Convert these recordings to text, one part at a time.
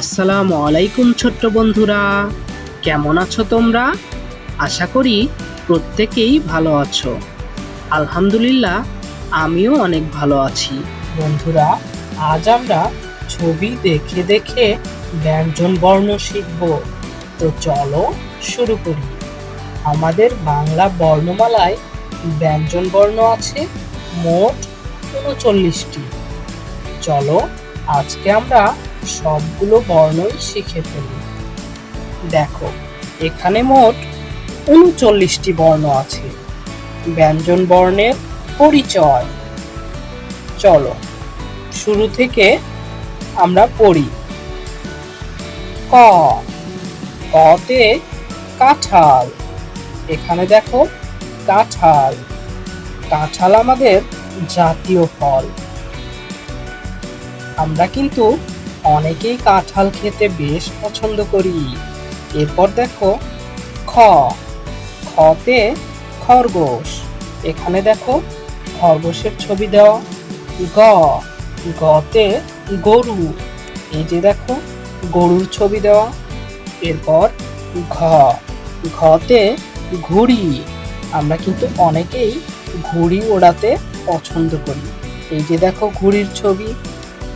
আসসালামু আলাইকুম ছোট্ট বন্ধুরা, কেমন আছো তোমরা? আশা করি প্রত্যেকেই ভালো আছো। আলহামদুলিল্লাহ, আমিও অনেক ভালো আছি। বন্ধুরা, আজ আমরা ছবি দেখে দেখে ব্যঞ্জন বর্ণ শিখব। তো চলো শুরু করি। আমাদের বাংলা বর্ণমালায় ব্যঞ্জন বর্ণ আছে, মোট উনচল্লিশটি। চলো, আজকে আমরা সবগুলো বর্ণই শিখে ফেলি। দেখো, এখানে মোট উনচল্লিশটি বর্ণ আছে। ব্যঞ্জন বর্ণের পরিচয়। চলো, শুরু থেকে আমরা পড়ি। ক কতে কাঁঠাল। এখানে দেখো, কাঁঠাল। কাঁঠাল আমাদের জাতীয় ফল। আমরা কিন্তু অনেকেই কাঁঠাল খেতে বেশ পছন্দ করি। এরপর দেখো, খ। খতে খরগোশ। এখানে দেখো, খরগোশের ছবি দেওয়া। গ। গতে গরু। এই যে দেখো, গরুর ছবি দেওয়া। এরপর ঘ। ঘতে ঘুড়ি। আমরা কিন্তু অনেকেই ঘুড়ি ওড়াতে পছন্দ করি। এই যে দেখো, ঘুড়ির ছবি।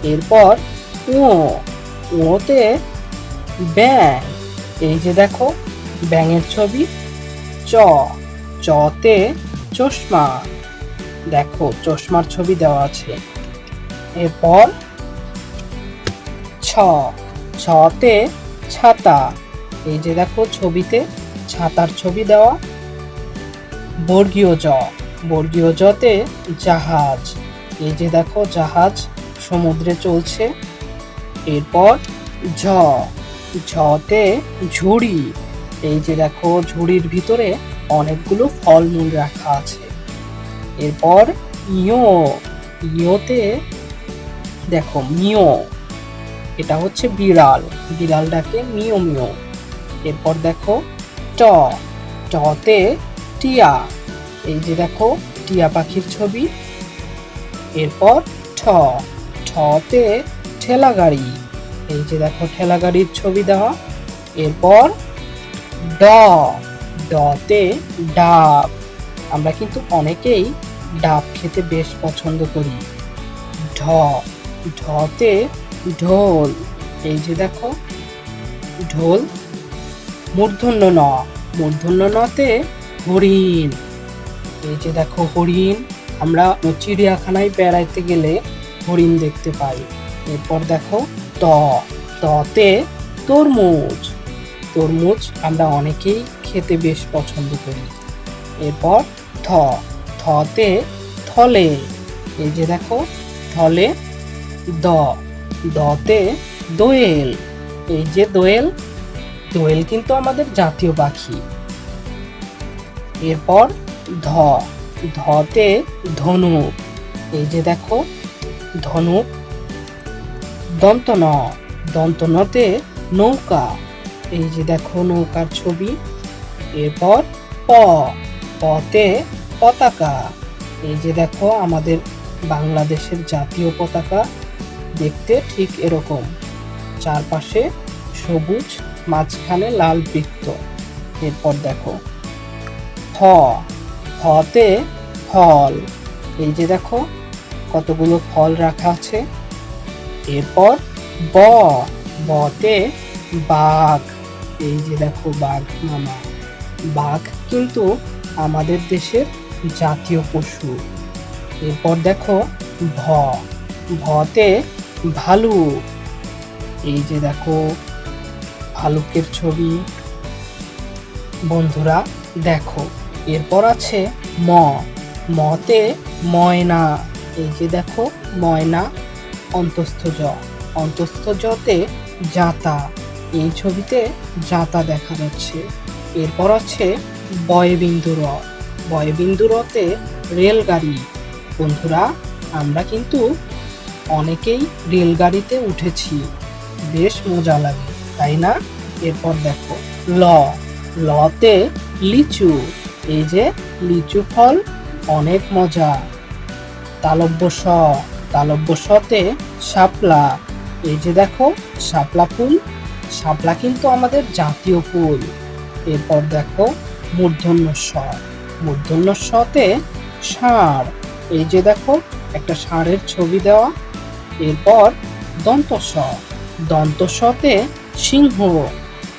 এরপর ও, ওতে ব্যাং এই যে দেখো, ব্যাঙের ছবি, চ, চতে চশমা। দেখো, চশমার ছবি দেওয়া আছে। এরপর ছ, ছতে ছাতা। এই যে দেখো, ছবিতে ছাতার ছবি দেওয়া। বর্গীয় জ, বর্গীয় জতে জাহাজ। এই যে দেখো, জাহাজ সমুদ্রে চলছে। এরপর ঝ, ঝতে ঝুড়ি। এই যে দেখো, ঝুড়ির ভিতরে অনেকগুলো ফলমূল রাখা আছে। এরপর ইয়ো, ইয়োতে দেখো মিও এটা হচ্ছে বিড়াল। বিড়ালটাকে মিও মিও এরপর দেখো ট, টতে টিয়া। এই যে দেখো, টিয়া পাখির ছবি। এরপর ঠ, ঠতে ঠেলা গাড়ি এই যে দেখো ঠেলা গাড়ির ছবি দেওয়া। এরপর ড। ডতে ডাব। আমরা কিন্তু অনেকেই ডাব খেতে বেশ পছন্দ করি। ঢ। ঢতে ঢোল। এই যে দেখো, ঢোল। মূর্ধন্য ন মূর্ধন্য নতে হরিণ। এই যে দেখো হরিণ। আমরা চিড়িয়াখানায় বেড়াইতে গেলে হরিণ দেখতে পাই। এরপর দেখো ত, ততে তরমুজ। তরমুজ আমরা অনেকেই খেতে বেশ পছন্দ করি। এরপর থ, থতে থলে। এই যে দেখো, থলে দ, দতে দোয়েল। এই যে দোয়েল দোয়েল কিন্তু আমাদের জাতীয় পাখি। এরপর ধ, ধতে ধনুক। এই যে দেখো, ধনুক দন্তন, দন্তনতে নৌকা। এই যে দেখো নৌকার ছবি। এরপর প, পতে পতাকা। এই যে দেখো আমাদের বাংলাদেশের জাতীয় পতাকা, দেখতে ঠিক এরকম। চারপাশে সবুজ, মাঝখানে লাল বৃত্ত। এরপর দেখো ফ ফতে ফল। এই যে দেখো কতগুলো ফল রাখা আছে। এরপর ব, বতে বাঘ। এই যে দেখো বাঘ মামা। বাঘ কিন্তু আমাদের দেশের জাতীয় পশু। এরপর দেখো ভ। ভতে ভালুক এই যে দেখো ভালুকের ছবি। বন্ধুরা, দেখো। এরপর আছে ম। মতে ময়না। এই যে দেখো ময়না অন্তস্থ জ অন্তস্থ জতে জাতা এই ছবিতে জাতা দেখা যাচ্ছে। এরপর আছে বয়বিন্দু র বয়বিন্দু রতে রেলগাড়ি। বন্ধুরা, আমরা কিন্তু অনেকেই রেলগাড়িতে উঠেছি। বেশ মজা লাগে, তাই না? এরপর দেখো, ল। লতে লিচু। এই যে লিচু ফল, অনেক মজা। তালব্য স তালব্য সতে শাপলা। এই যে দেখো, শাপলা ফুল। শাপলা কিন্তু আমাদের জাতীয় ফুল। এরপর দেখো, মূর্ধন্য স মূর্ধন্য সতে ষাঁড়। এই যে দেখো, একটা ষাঁড়ের ছবি দেওয়া। এরপর দন্ত স দন্ত সতে সিংহ।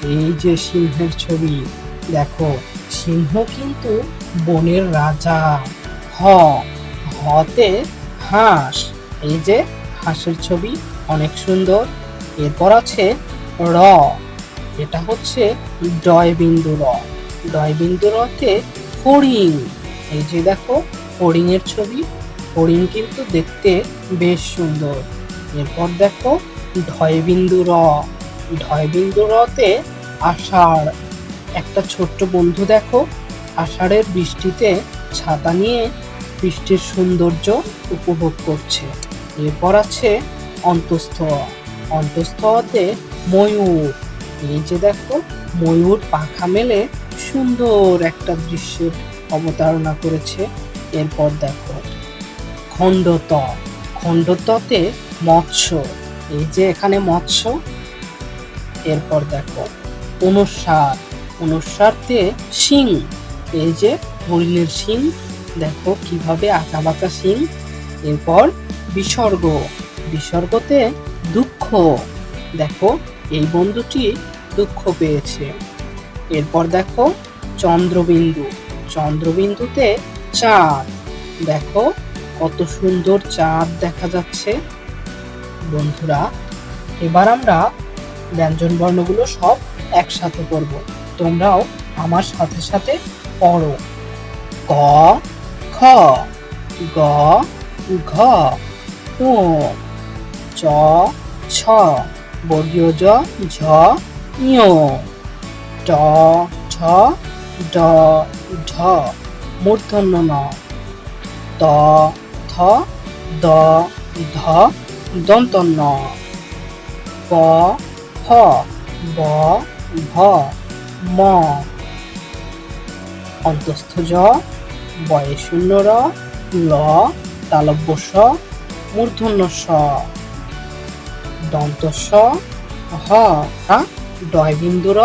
এই যে সিংহের ছবি, দেখো, সিংহ কিন্তু বনের রাজা। হ, হতে হাঁস। এই যে হাঁসের ছবি অনেক সুন্দর। এরপর আছে র। এটা হচ্ছে ডয় বিন্দু র। ডয় বিন্দু রতে ফড়িং। এই যে দেখো ফড়িং এর ছবি। ফড়িং কিন্তু দেখতে বেশ সুন্দর। এরপর দেখো, ঢয় বিন্দু র। ঢয় বিন্দু রতে আষাঢ়। একটা ছোট্ট বন্ধু দেখো, আষাঢ়ের বৃষ্টিতে ছাতা নিয়ে বৃষ্টির সৌন্দর্য উপভোগ করছে। এরপর আছে অন্তস্থ। অন্তস্থতে ময়ূর। এই যে দেখো, ময়ূর পাখা মেলে সুন্দর একটা দৃশ্যের অবতারণা করেছে। এরপর দেখো, খণ্ডত, খণ্ডততে মৎস্য। এই যে এখানে মৎস্য। এরপর দেখো, অনুসার। অনুসারতে শিং এই যে হরিণের শিং দেখো কীভাবে আঁকা বাঁকা শিং এরপর বিসর্গ। বিসর্গতে দুঃখ। দেখো, এই বন্ধুটি দুঃখ পেয়েছে। এরপর দেখো, চন্দ্রবিন্দু। চন্দ্রবিন্দুতে চাঁদ। দেখো, কত সুন্দর চাঁদ দেখা যাচ্ছে। বন্ধুরা, এবার আমরা ব্যঞ্জন বর্ণগুলো সব একসাথে করব তোমরাও আমার সাথে সাথে পড়ো। ক খ। গ, ঘ। উ চ ছ, বর্গীয় জ, ঝ ইয় ট ছ ড, ঢ, মূর্ধন্য ন, ত, থ, দ, ধ, দন্তন্য, প ফ ব ভ ম। অন্তস্থ জ, বয়ে শূন্য র, ল, তালব্য স মূর্ধন্য স দন্ত স হ ডয় বিন্দু র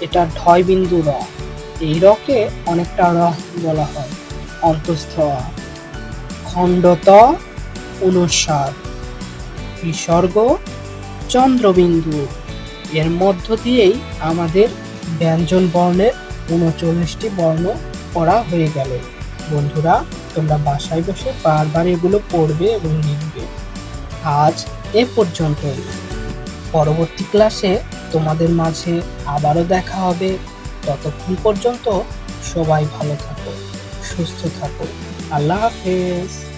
এটা ঢয় বিন্দু র এই রকে অনেকটা র বলা হয়, অন্তস্থ। খণ্ডত, অনুসার। বিসর্গ, চন্দ্রবিন্দু। এর মধ্য দিয়েই আমাদের ব্যঞ্জন বর্ণের উনচল্লিশটি বর্ণ পড়া হয়ে গেল। বন্ধুরা, তোমরা বাসায় বসে বারবার এগুলো পড়বে এবং আজ এ পর্যন্তই। পরবর্তী ক্লাসে তোমাদের মাঝে আবারও দেখা হবে। ততক্ষণ পর্যন্ত সবাই ভালো থাকো, সুস্থ থাকো। আল্লাহ হাফেজ।